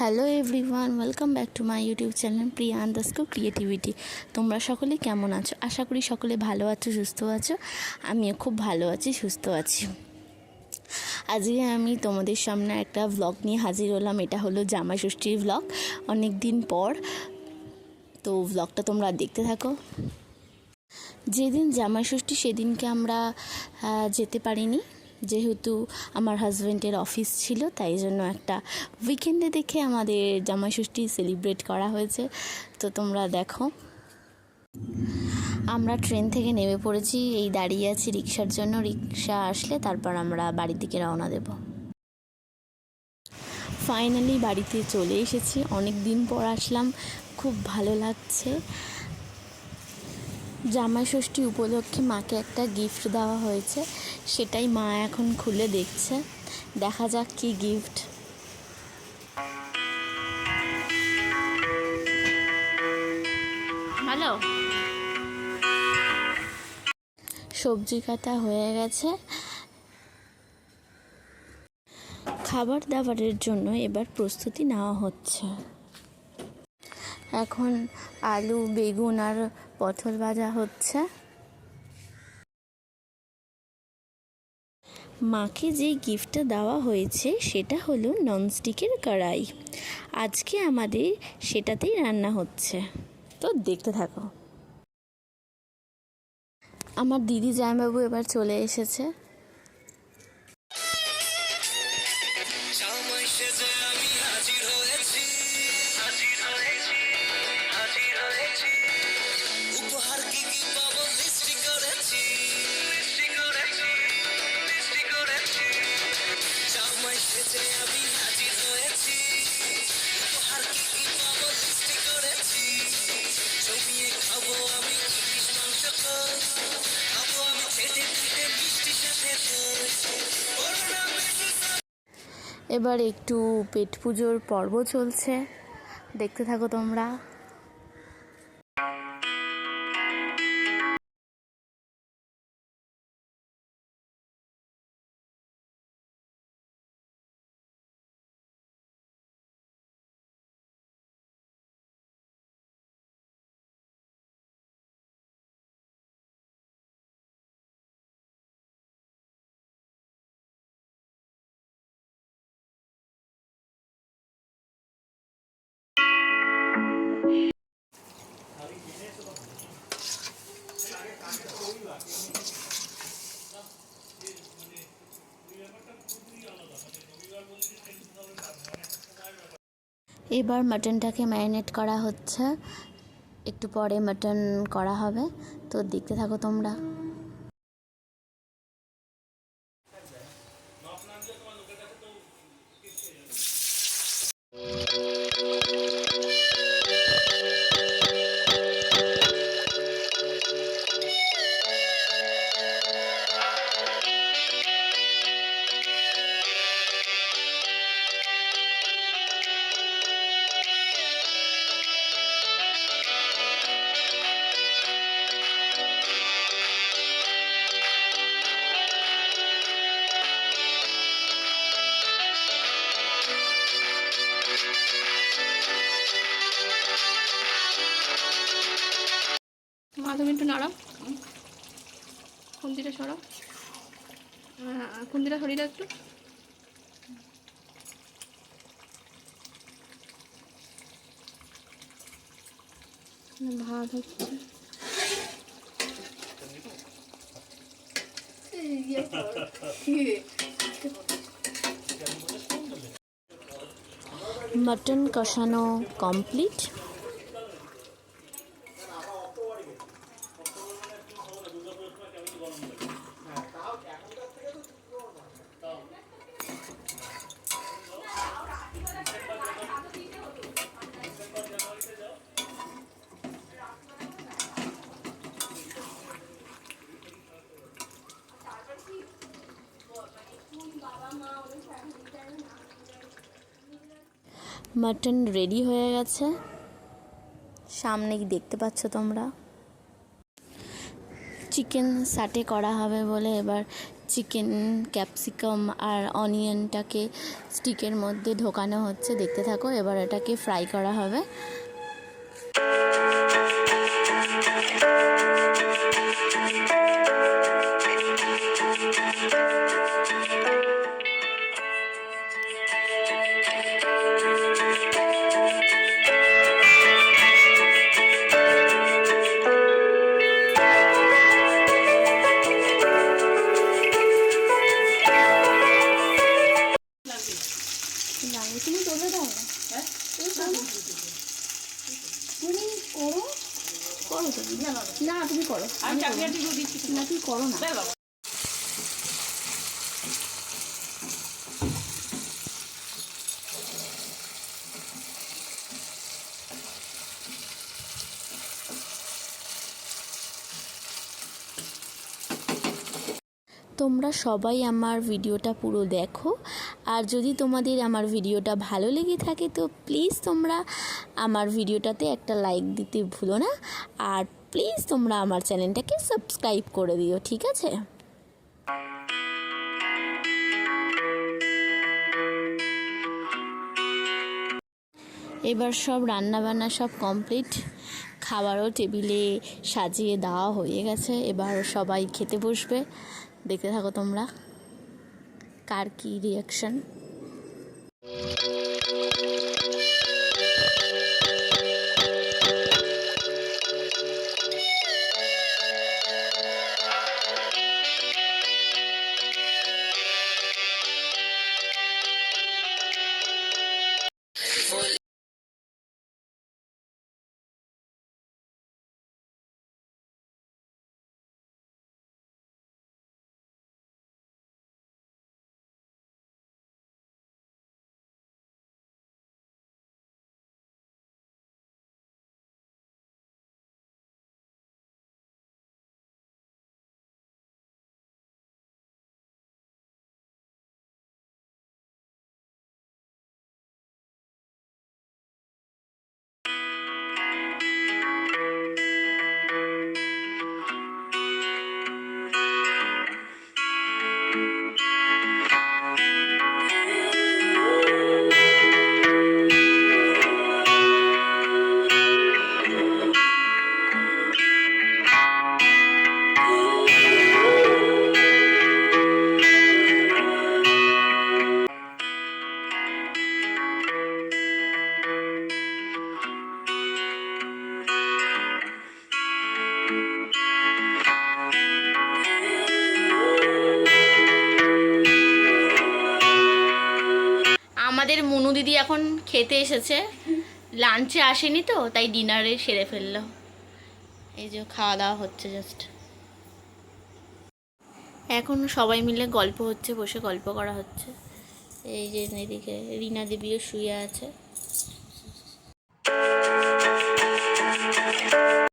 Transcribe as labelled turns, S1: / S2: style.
S1: Hello everyone, welcome back to my YouTube channel Priya আন্দাস্কো creativity. তোমরা সকলে কেমন আছো? আশা করি সকলে ভালো আছো, সুস্থ আছো। আমিও খুব ভালো আছি, সুস্থ আছি। আজকে আমি তোমাদের সামনে একটা ভ্লগ নিয়ে হাজির হলাম। এটা হলো জামাই ষষ্ঠীর ভ্লগ অনেক দিন পর। তো ভ্লগটা তোমরা দেখতে থাকো। যেদিন জামাই ষষ্ঠী সেদিনকে আমরা যেতে পারিনি। যেহেতু আমার হাজব্যান্ডের অফিস ছিল, তাই জন্য একটা উইকেন্ডে দেখে আমাদের জামাইষষ্ঠী সেলিব্রেট করা হয়েছে। তো তোমরা দেখো। আমরা ট্রেন থেকে নেমে পড়েছি, এই দাঁড়িয়ে আছি রিক্সার জন্য। রিক্সা আসলে তারপর আমরা বাড়ির দিকে রওনা দেব। ফাইনালি বাড়িতে চলে এসেছি। অনেক দিন পর আসলাম। খুব ভালো লাগছে। জামাই ষষ্ঠী উপলক্ষে মাকে একটা গিফট দেওয়া হয়েছে। সেটাই মা এখন খুলে দেখছে। দেখা যাক কি গিফট হ্যালো সবজি কাটা হয়ে গেছে। খাবার দাবারের জন্য এবার প্রস্তুতি নেওয়া হচ্ছে। এখন আলু বেগুন আর পটল ভাজা হচ্ছে। মাকে যে গিফটটা দেওয়া হয়েছে সেটা হলো ননস্টিকের কড়াই। আজকে আমাদের সেটাতেই রান্না হচ্ছে। তো দেখতে থাকো। আমার দিদি জামাইবাবু এবার চলে এসেছে। এবার একটু পেট পুজোর পর্ব চলছে। দেখতে থাকো তোমরা। এবার মাটনটাকে ম্যারিনেট করা হচ্ছে। একটু পরে মাটন করা হবে। তো দেখতে থাকো তোমরা।
S2: তুমি একটু নাড়াও। খুন্তিটা সরাও। খুন্তিটা সরিয়ে দাও একটু। ভাত হচ্ছে।
S1: মাটন কষানো কমপ্লিট। মাটন রেডি হয়ে গেছে। সামনে কি দেখতে পাচ্ছ তোমরা? চিকেন সাটে করা হবে বলে এবার চিকেন, ক্যাপসিকাম আর অনিয়নটাকে স্টিকের মধ্যে ঢোকানো হচ্ছে। দেখতে থাকো, এবার এটাকে ফ্রাই করা হবে। তুমি তোলে দাও। না তুমি করো। করো তুমি না তুমি করো। আমি না। না তুমি করো না। তোমরা সবাই আমার ভিডিওটা পুরো দেখো। আর যদি তোমাদের আমার ভিডিওটা ভালো লেগে থাকে, তো প্লিজ তোমরা আমার ভিডিওটাতে একটা লাইক দিতে ভুলো না। আর প্লিজ তোমরা আমার চ্যানেলটাকে সাবস্ক্রাইব করে দিও, ঠিক আছে? এবার সব রান্নাবান্না সব কমপ্লিট খাবারও টেবিলে সাজিয়ে দেওয়া হয়ে গেছে। এবার সবাই খেতে বসবে। দেখতে থাকো তোমরা। কার কী রিয়াকশন এখন খেতে এসেছে। লাঞ্চে আসেনি তো, তাই ডিনারে সেরে ফেলল। এই যে খাওয়া দাওয়া হচ্ছে জাস্ট এখন সবাই মিলে গল্প হচ্ছে, বসে গল্প করা হচ্ছে। এই যে এদিকে রিনা দেবীও শুয়ে আছে।